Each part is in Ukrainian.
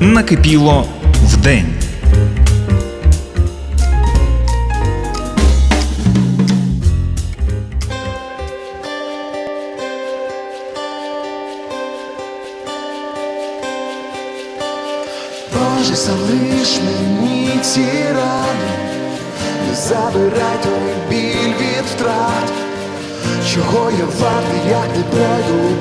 накипіло вдень. Боже, залиш мені ці рани, не забирай той біль від втрат, чого я вартий, як не пройду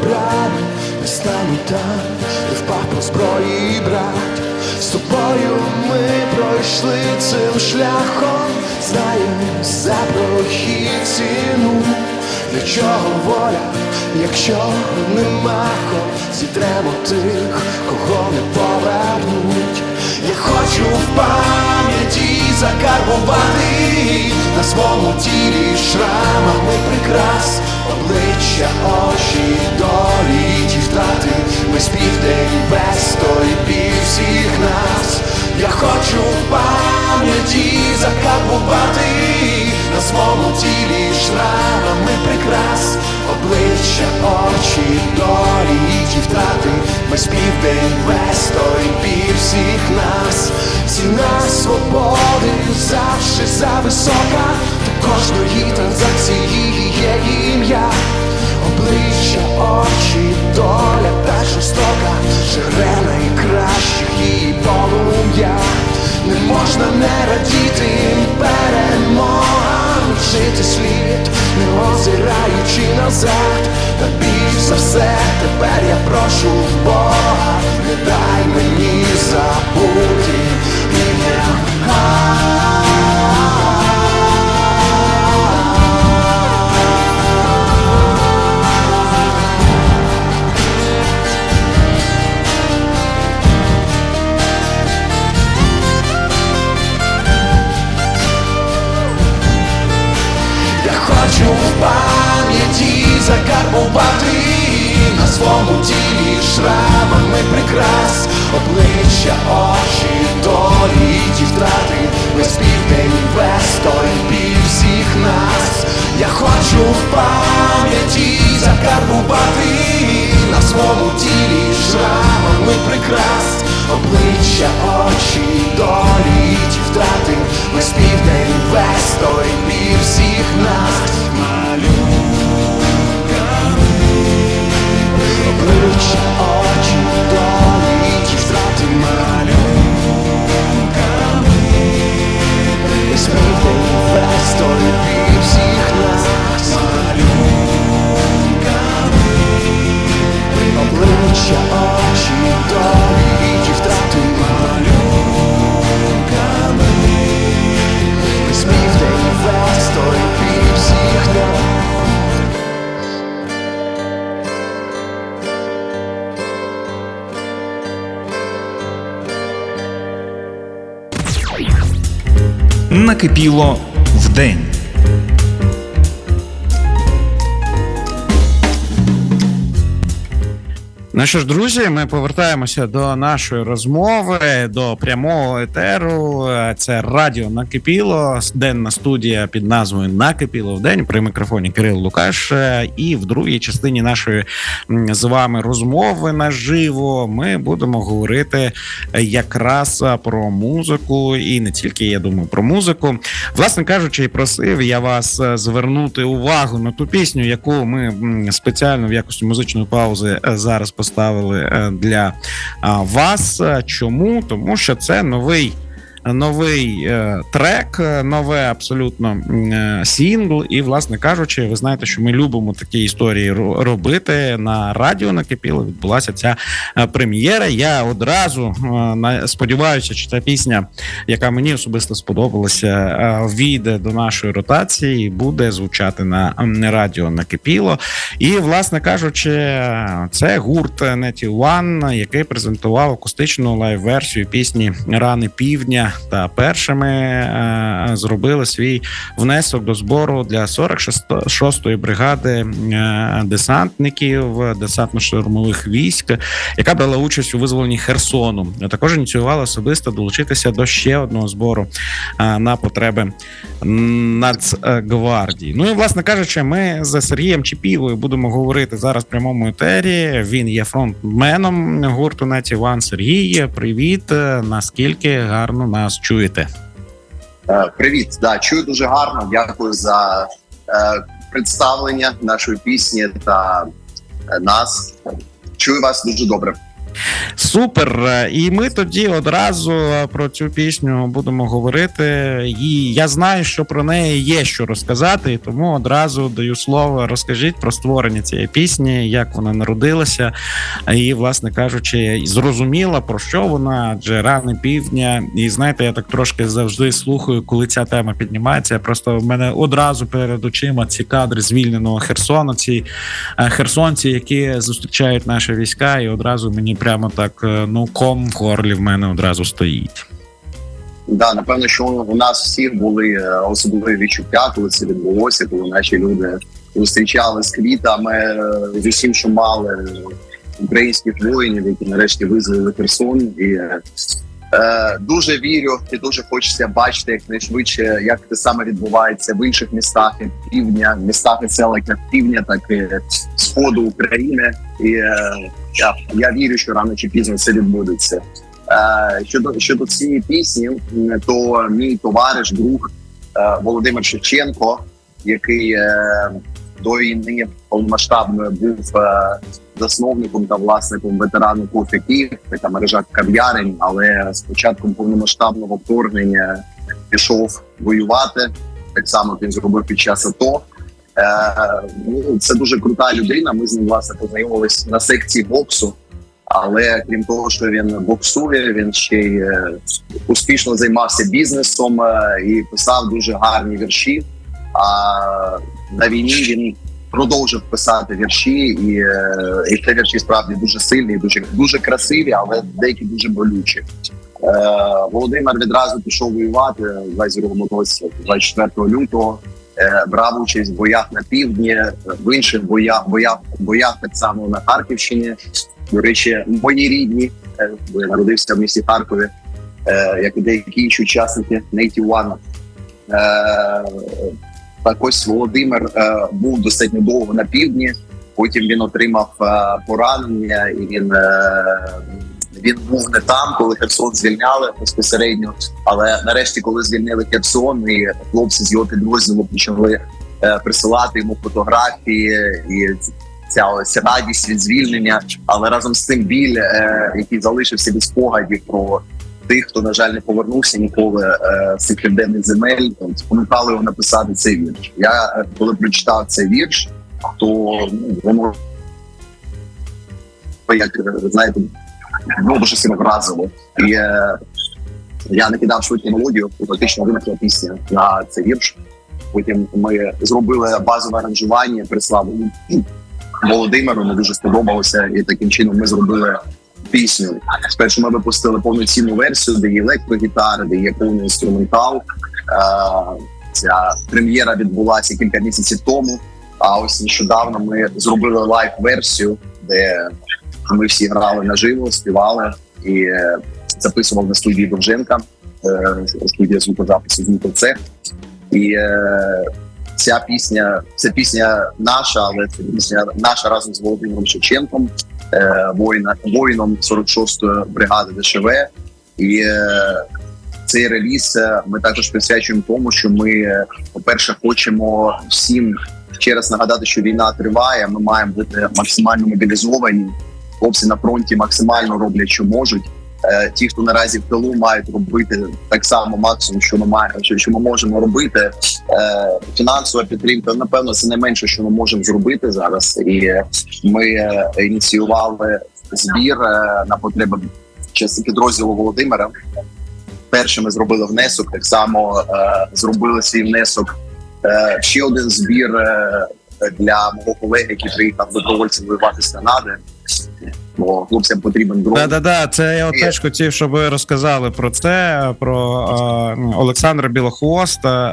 стану там, де впав по зброї брат. З тобою ми пройшли цим шляхом, знаємо за прохід ціну, для чого воля, якщо нема кого зітремо тих, кого не повернуть. Я хочу в пам'яті закарбувати на своєму тілі шрамами прикрас, обличчя, очі, долі. Ті втрати, весь південь без той всіх нас. Я хочу в пам'яті закарбувати. На своєму тілі шрамами прикрас, обличчя, очі, долі ті втрати, весь південь весь той біль всіх нас. Ціна свободи завжди зависока, до кожної транзакції є ім'я, обличчя, очі, доля та жорстока, жере найкращих. її полум'я. Не можна не радіти перемогам, жити слід, не озираючи назад, та більш за все тепер я прошу в Бога, не дай мені забути ім'я. На своєму тілі шрамами прикрас, обличчя, очі, долі ті втрати, весь південь, весь той всіх нас. Я хочу в пам'яті закарбувати на своєму тілі шрамами прикрас, обличчя, очі, долі ті втрати, весь південь, весь той всіх нас. Обличчя, очі, долі Накипіло вдень. Ну що ж, друзі, ми повертаємося до нашої розмови, до прямого етеру. Це радіо Накипіло, денна студія під назвою Накипіло в день при мікрофоні Кирил Лукаш. І в другій частині нашої з вами розмови наживо ми будемо говорити якраз про музику, і не тільки я думаю про музику. Власне кажучи, і просив я вас звернути увагу на ту пісню, яку ми спеціально в якості музичної паузи е, зараз поставили е, для вас. Е, Чому? Тому що це новий. Новий е, трек, е, нове абсолютно е, сінгл. І, власне кажучи, ви знаєте, що ми любимо такі історії робити на радіо накипіло. Відбулася ця прем'єра. Я одразу на- сподіваюся, що ця пісня, яка мені особисто сподобалася, війде до нашої ротації і буде звучати на радіо накипіло. І, власне кажучи, це гурт Неті One, який презентував акустичну лайв-версію пісні Рани півдня та першими е, зробили свій внесок до збору для 46-ї бригади е, десантників десантно-штурмових військ, яка брала участь у визволенні Херсону. Також ініціювала особисто долучитися до ще одного збору е, на потреби Нацгвардії. Ну і власне кажучи, ми з Сергієм Чіпілою будемо говорити зараз в прямому етері. Він є фронтменом гурту Ван. Сергій, привіт! Наскільки гарно нас чуєте? Е, Привіт, да, чую дуже гарно. Дякую за е, представлення нашої пісні та е, нас. Чую вас дуже добре. Супер. І ми тоді одразу про цю пісню будемо говорити. І я знаю, що про неї є що розказати, і тому одразу даю слово. Розкажіть про створення цієї пісні, як вона народилася, і, власне кажучи, зрозуміла про що вона, адже рани півдня. І знаєте, я так трошки завжди слухаю, коли ця тема піднімається. Просто в мене одразу перед очима ці кадри звільненого Херсона, ці е, херсонці, які зустрічають наші війська, і одразу мені прямо так е, ну ком в горлі в мене одразу стоїть. Да, напевно, що у нас всіх були е, особливі відчуття, коли це відбулося, коли наші люди зустрічали з квітами е, з усім, що мали українських воїнів, які нарешті визволили Херсон. І е, дуже вірю і дуже хочеться бачити якнайшвидше, як це саме відбувається в інших містах і півдня, містах і селах як півдня, так і сходу України. І е, я, я вірю, що рано чи пізно це відбудеться. Е, щодо щодо цієї пісні, то мій товариш, друг Володимир Шевченко, який до війни повномасштабної був засновником та власником ветерану кофе Київ, така мережа кав'ярень, але з початком повномасштабного вторгнення пішов воювати. Так само він зробив під час АТО. Е, ну, це дуже крута людина. Ми з ним власне познайомились на секції боксу. Але крім того, що він боксує, він ще й е, успішно займався бізнесом е, і писав дуже гарні вірші. А на війні він продовжив писати вірші, і, е, і це вірші справді дуже сильні, дуже дуже красиві, але деякі дуже болючі. Е, Володимир відразу пішов воювати в 22 році, 24 лютого. Е, брав участь в боях на півдні, в інших боях, боях, боях так само на Харківщині. До речі, мої рідні, бо я народився в місті Харкові, як і деякі інші учасники. Е, Так ось Володимир е, був достатньо довго на півдні. Потім він отримав е, поранення, і він, е, він був не там, коли Херсон звільняли безпосередньо. Але нарешті, коли звільнили Херсон, і хлопці з його підрозділу почали присилати йому фотографії і ця ось радість від звільнення, але разом з тим біль, е, який залишився від спогадів про тих, хто на жаль не повернувся ніколи е, з цих південних земель, спонукали його написати цей вірш. Я е, коли прочитав цей вірш, то ну, воно як е, знаєте, ну дуже сильно вразило. І е, я накидав швидку мелодію, фактично виникла пісня на цей вірш. Потім ми зробили базове аранжування, прислали Володимиру, не дуже сподобалося, і таким чином ми зробили пісню. Спершу ми випустили повноцінну версію, де є електрогітари, де є повний інструментал. Е, Ця прем'єра відбулася кілька місяців тому. А ось нещодавно ми зробили лайв-версію, де ми всі грали наживо, співали і е, записував на студії Довженка, е, студія звукозапису «Звукоцех». І ця пісня, це пісня наша, але це пісня наша разом з Володимиром Шевченком, воїна, воїном 46-ї бригади ДШВ. І е, цей реліз е, ми також присвячуємо тому, що ми, е, по-перше, хочемо всім ще раз нагадати, що війна триває. Ми маємо бути максимально мобілізовані. Хлопці на фронті максимально роблять, що можуть. Е, Ті, хто наразі в тилу, мають робити так само максимум, що ми маємо, що, ми можемо робити. Е, Фінансова підтримка, напевно, це найменше, що ми можемо зробити зараз. І ми ініціювали збір е, на потреби підрозділу Володимира. Перше ми зробили внесок, так само зробили свій внесок. Ще один збір для мого колеги, який приїхав добровольцем воювати з Канади. Бо хлопцям потрібен дрон. Да, да, да. Це я от теж хотів, щоб ви розказали про це, про е, Олександра Білохвоста,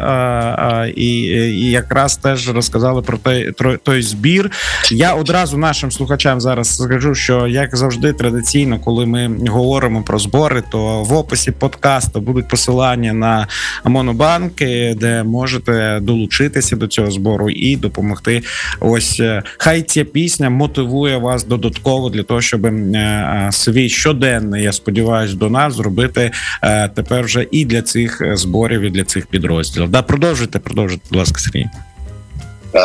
е, е, і, і якраз теж розказали про той, той збір. Я одразу нашим слухачам зараз скажу, що як завжди, традиційно, коли ми говоримо про збори, то в описі подкасту будуть посилання на монобанки, де можете долучитися до цього збору і допомогти. Ось е, хай ця пісня мотивує вас додатково для того, щоб е, е, свій щоденний, я сподіваюся, до нас зробити е, тепер вже і для цих зборів, і для цих підрозділів. Да, продовжуйте, продовжуйте, будь ласка, Сергій. Е,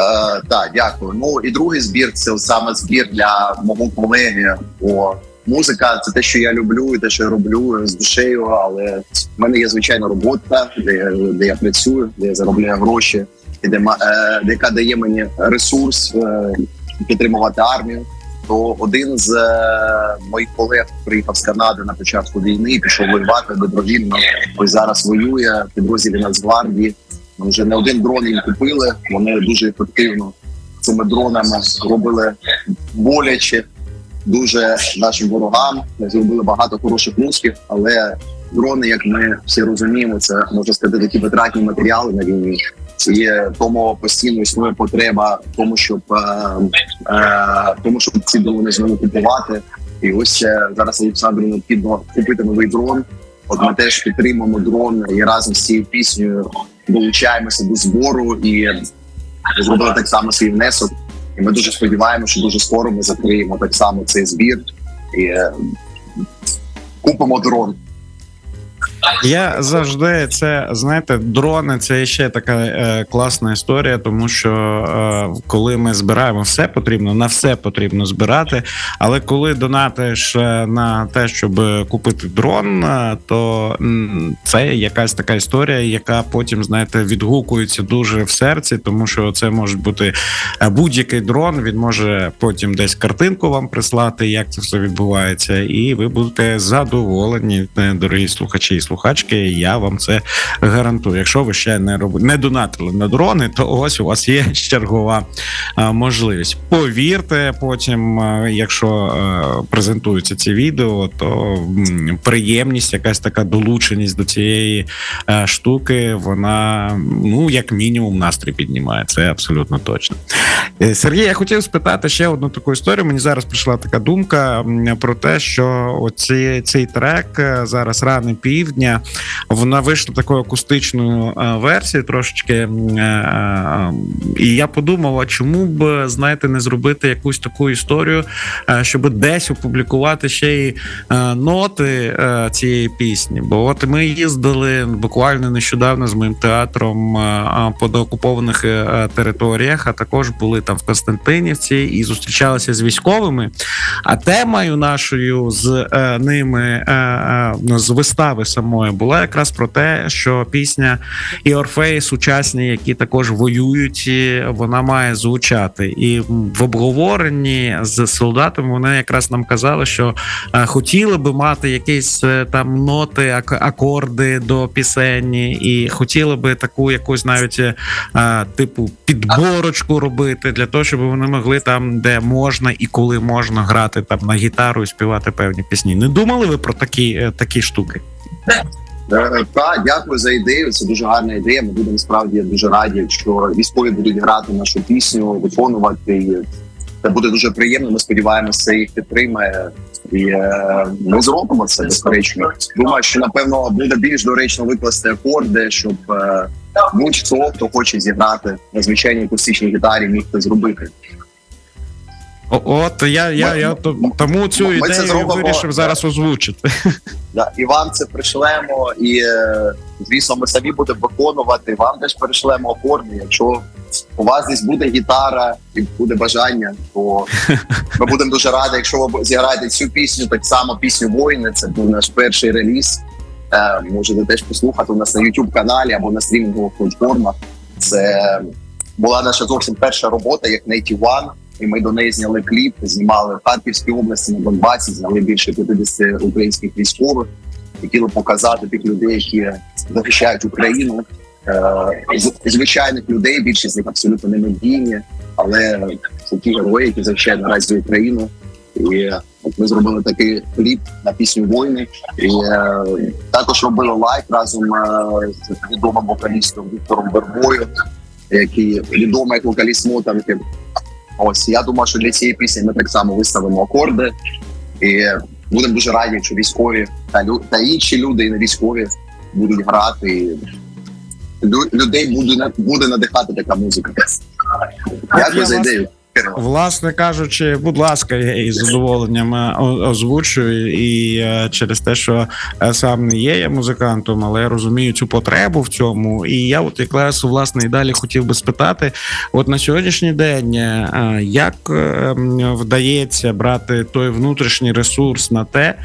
так, дякую. Ну і другий збір це саме збір для мого колеги. Бо музика це те, що я люблю, і те, що я роблю з душею. Але в мене є звичайна робота, де, я- де я працюю, де я заробляю гроші, і де, е, де яка дає мені ресурс е, підтримувати армію. То один з е, моїх колег приїхав з Канади на початку війни, пішов воювати добровільно. Ось зараз воює підрозділі Нацгвардії. Ми вже не один дрон їм купили. Вони дуже ефективно цими дронами робили боляче дуже нашим ворогам. Зробили багато хороших мусків, але дрони, як ми всі розуміємо, це можна сказати такі витратні матеріали на війні. І тому постійно існує потреба тому, щоб е, е, тому, щоб ці дрони знову купувати. І ось е, зараз Олександру необхідно купити новий дрон. От ми теж підтримуємо дрон і разом з цією піснею долучаємося до збору і зробили так само свій внесок. І ми дуже сподіваємося, що дуже скоро ми закриємо так само цей збір і купимо дрон. Я завжди це знаєте, дрони це ще така е, класна історія, тому що е, коли ми збираємо все потрібно, на все потрібно збирати. Але коли донатиш е, на те, щоб купити дрон, е, то це якась така історія, яка потім знаєте відгукується дуже в серці, тому що це може бути е, будь-який дрон. Він може потім десь картинку вам прислати, як це все відбувається, і ви будете задоволені, дорогі слухачі і слухачки. Я вам це гарантую. Якщо ви ще не робили, не донатили на дрони, то ось у вас є чергова можливість. Повірте, потім, якщо презентуються ці відео, то приємність, якась така долученість до цієї штуки, вона ну як мінімум настрій піднімає. Це абсолютно точно. Е, Сергій, я хотів спитати ще одну таку історію. Мені зараз прийшла така думка про те, що оці, цей трек е, зараз рани півдня. Вона вийшла такою акустичною е, версією, трошечки. е, е, І я подумав, а чому б знаєте, не зробити якусь таку історію, щоб десь опублікувати ще й ноти цієї пісні. Бо от ми їздили буквально нещодавно з моїм театром по доокупованих е, територіях, а також були там в Константинівці і зустрічалися з військовими. А темою нашою з ними з вистави самої була якраз про те, що пісня і Орфеї сучасні, які також воюють, вона має звучати. І в обговоренні з солдатами вони якраз нам казали, що е, хотіли би мати якісь е, там ноти, ак- акорди до пісені, і хотіли би таку якусь навіть е, типу підборочку робити для того, щоб вони могли там, де можна і коли можна грати там на гітару і співати певні пісні. Не думали ви про такі, такі штуки? Е, Так, дякую за ідею. Це дуже гарна ідея. Ми будемо справді дуже раді, якщо військові будуть грати нашу пісню, виконувати її. Це буде дуже приємно. Ми сподіваємося, їх підтримає. І е, ми зробимо це безперечно. Думаю, що напевно буде більш доречно викласти акорди, щоб е, будь-хто, хто хоче зіграти на звичайній акустичній гітарі, міг це зробити. От я, я, Ми- я то- тому цю ми це ідею зробимо, вирішив зараз озвучити. Да, і вам це пришлемо, і е, звісно, ми самі будемо виконувати. Вам теж перешлемо акорди. Якщо у вас десь буде гітара і буде бажання, то ми будемо дуже раді, якщо ви зіграєте цю пісню, так само пісню воїни. Це був наш перший реліз. Е, можете теж послухати у нас на youtube каналі або на стрімінгових платформах. Це була наша зовсім перша робота, як Native One. І ми до неї зняли кліп, знімали в Харківській області на Донбасі, зняли більше 50 українських військових. Хотіли показати тих людей, які захищають Україну. Е, звичайних людей, більшість з них абсолютно не медійні, але це ті герої, які захищають наразі Україну. І от ми зробили такий кліп на пісню Войни. І е, також робили лайв разом е, з відомим вокалістом Віктором Вербою, який відомий як вокаліст мотанки. Ось я думаю, що для цієї пісні ми так само виставимо акорди. І будемо дуже раді, якщо військові та, лю- та інші люди, і не військові, будуть грати. І лю- людей буде, буде надихати така музика. Дякую за ідею. Власне кажучи, будь ласка, я із задоволенням е, озвучую і е, через те, що е, сам не є я музикантом, але я розумію цю потребу в цьому. І я, от якраз власне і далі хотів би спитати: от на сьогоднішній день, як вдається брати той внутрішній ресурс на те,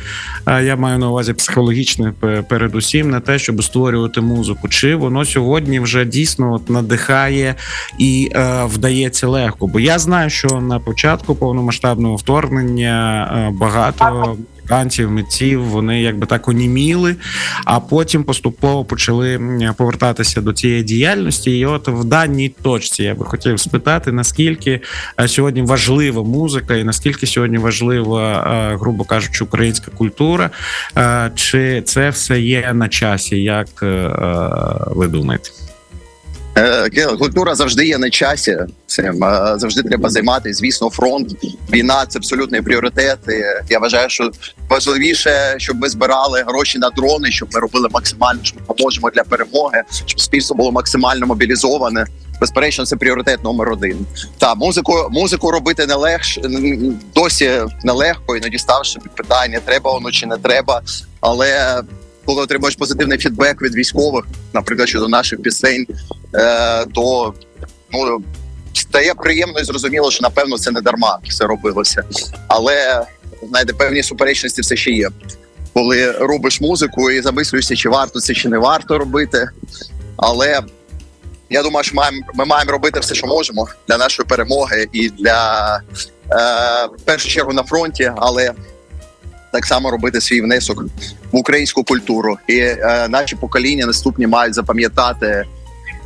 я маю на увазі психологічне передусім на те, щоб створювати музику, чи воно сьогодні вже дійсно от надихає і вдається легко. Бо я знаю, що на початку повномасштабного вторгнення е, багато музикантів, митців вони якби так оніміли, а потім поступово почали повертатися до цієї діяльності. І от в даній точці я би хотів спитати, наскільки е, сьогодні важлива музика, і наскільки сьогодні важлива, е, грубо кажучи, українська культура, чи це все є на часі? Як ви думаєте? Е, Культура завжди є на часі. Цим е, завжди треба займатися. Звісно, фронт, війна це абсолютний пріоритет. І Я вважаю, що важливіше, щоб ми збирали гроші на дрони, щоб ми робили максимально, що ми поможемо для перемоги, щоб суспільство було максимально мобілізоване. Безперечно, це пріоритет номер один. Та музику, музику робити не легш досі нелегко, іноді ставши під питання, треба воно чи не треба. Але коли отримуєш позитивний фідбек від військових, наприклад, щодо наших пісень, то ну стає приємно і зрозуміло, що напевно це не дарма все робилося. Але знаєте, певні суперечності все ще є. Коли робиш музику і замислюєшся, чи варто це чи не варто робити. Але я думаю, що маємо, ми маємо робити все, що можемо для нашої перемоги і для е, в першу чергу на фронті, але так само робити свій внесок в українську культуру. І е, наші покоління наступні мають запам'ятати.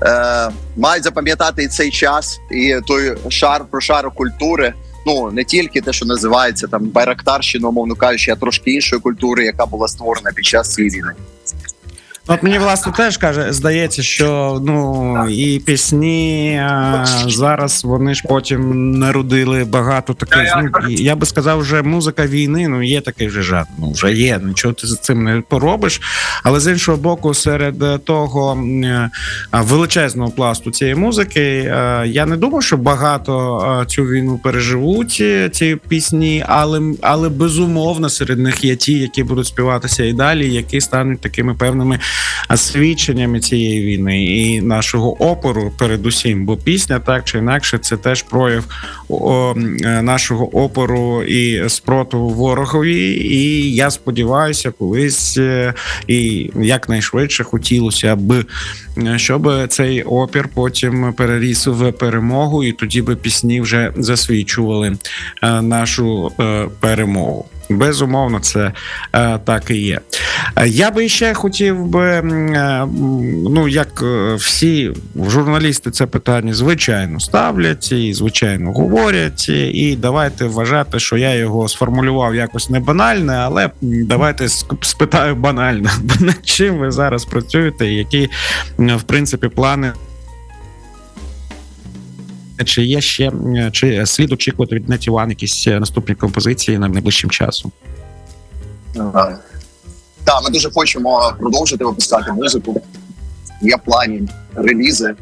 Е, мають запам'ятати і цей час, і той шар про шару культури. Ну не тільки те, що називається там байрактарщина, умовно кажучи, а трошки іншої культури, яка була створена під час цієї війни. От мені власне теж каже, здається, що ну і пісні а, зараз вони ж потім народили багато таких. Ну, я би сказав, вже музика війни. Ну є такий вже жанр. Ну вже є. Нічого ти з цим не поробиш. Але з іншого боку, серед е, того е, величезного пласту цієї музики, е, я не думаю, що багато цю війну переживуть ці пісні, але але безумовно серед них є ті, які будуть співатися і далі, які стануть такими певними свідченнями цієї війни і нашого опору, передусім, бо пісня так чи інакше, це теж прояв нашого опору і спротиву ворогові. І я сподіваюся, колись е, і якнайшвидше хотілося аби е, щоб цей опір потім переріс в перемогу, і тоді би пісні вже засвідчували е, нашу перемогу. Безумовно, це е, так і є. Е, Я би ще хотів би, е, ну як е, всі журналісти це питання звичайно ставлять і звичайно говорять. І давайте вважати, що я його сформулював якось не банальне, але давайте спитаю банально. Над чим ви зараз працюєте, і які в принципі плани. Чи є ще чи слід очікувати від Неті One якісь е, наступні композиції на найближчим часом? Так, ми дуже хочемо продовжити випускати музику. Є плані релізи. Е,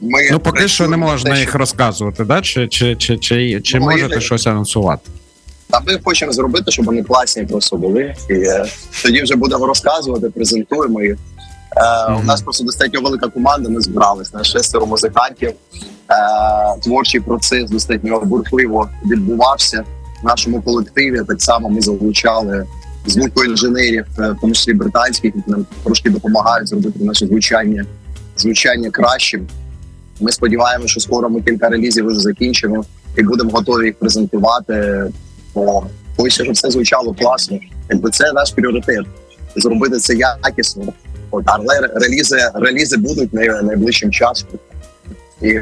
Ми Ну, поки що не можна те, їх розказувати, да? Чи, чи, чи, чи, чи Ну, можете щось анонсувати? Та ми хочемо зробити, щоб вони класні просто були. І е, тоді вже будемо розказувати, презентуємо їх. Мгм. У нас просто достатньо велика команда. Ми збирались на шестеро музикантів. Е, творчий процес достатньо бурхливо відбувався в нашому колективі. Так само ми залучали звукоінженерів, е, в тому числі британських, які нам трошки допомагають зробити наше звучання, звучання кращим. Ми сподіваємося, що скоро ми кілька релізів вже закінчимо і будемо готові їх презентувати. Бо хочеться, щоб все звучало класно. Якби це наш пріоритет зробити це якісно. От, але релізи, релізи будуть найближчим часом. І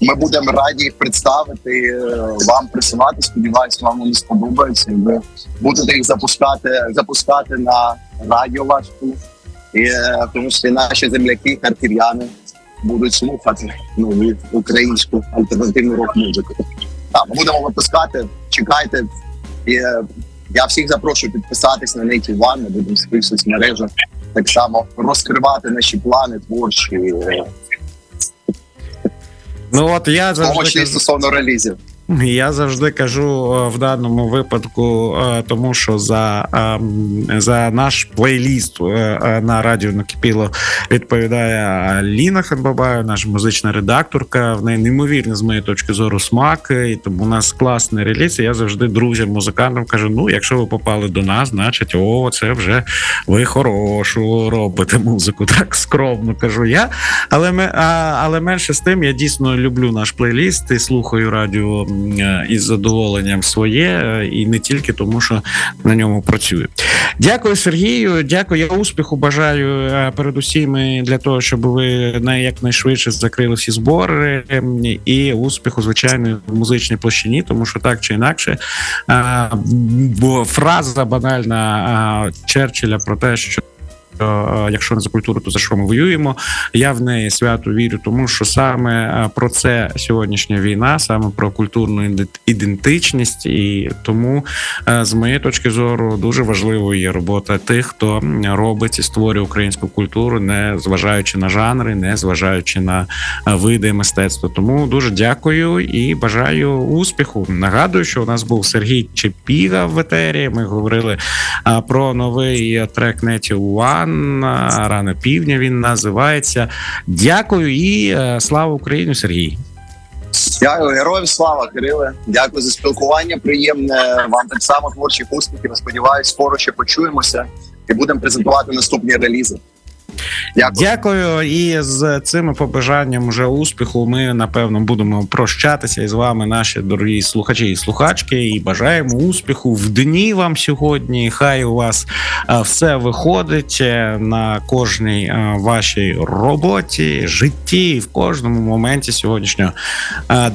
Ми будемо раді їх представити, е, вам присилати. Сподіваюсь, вам вони сподобаються. Ви будете їх запускати, запускати на радіо вашому. І, е, тому що наші земляки, харків'яни, будуть слухати нову українську альтернативну рок музику. Так, будемо випускати. Чекайте. І, е, я всіх запрошую підписатись на Native One, ми будемо в соцмережах так само розкривати наші плани творчі, Ну от я завжди кажу, стосовно релізів. Я завжди кажу е, в даному випадку, е, тому що за, ем, за наш плейліст е, на радіо накипіло відповідає Ліна Ханбабаєва, наша музична редакторка. В неї неймовірний з моєї точки зору смак, і тому у нас класний реліз. І Я завжди друзям, музикантам кажу: ну, якщо ви попали до нас, значить, о, це вже ви хорошу робите музику. Так скромно кажу я. Але але менше з тим, я дійсно люблю наш плейліст і слухаю радіо із задоволенням своє, е, і не тільки тому, що на ньому працюю. Дякую, Сергію. Дякую. Я успіху бажаю е, передусім для того, щоб ви на якнайшвидше закрили всі збори ем, і успіху, звичайно, в музичній площині, тому що так чи інакше, е, бо фраза банальна е, Черчилля про те, що е, якщо не за культуру, то за що ми воюємо? Я в неї свято вірю, тому що саме е, про це сьогоднішня війна, саме про культурну ідентичність, і тому е, з моєї точки зору дуже важливою є робота тих, хто робить і створює українську культуру, не зважаючи на жанри, не зважаючи на види мистецтва. Тому дуже дякую і бажаю успіху. Нагадую, що у нас був Сергій Чепіга в етері. Ми говорили про новий трек Неті One. А, Рано півдня він називається. Дякую і е, слава Україні, Сергій. Дякую, героям слава, Кириле. Дякую за спілкування. Приємне вам так само творчих успіхів. Сподіваюсь, скоро ще почуємося і будемо презентувати наступні релізи. Дякую. Дякую. І з цими побажанням уже успіху. Ми напевно будемо прощатися із вами, наші дорогі слухачі і слухачки. І бажаємо успіху в дні вам сьогодні. Хай у вас е, все виходить е, на кожній е, вашій роботі, житті, в кожному моменті сьогоднішнього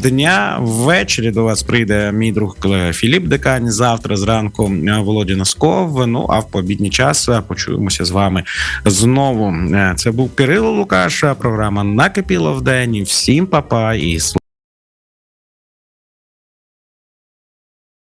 дня. Ввечері до вас прийде мій друг Філіп Декань. Завтра зранку Володя Носков. Ну а в пообідній час почуємося з вами знову. Це був Кирило Лукаша. програма Накипіло в день. І Всім папа і слава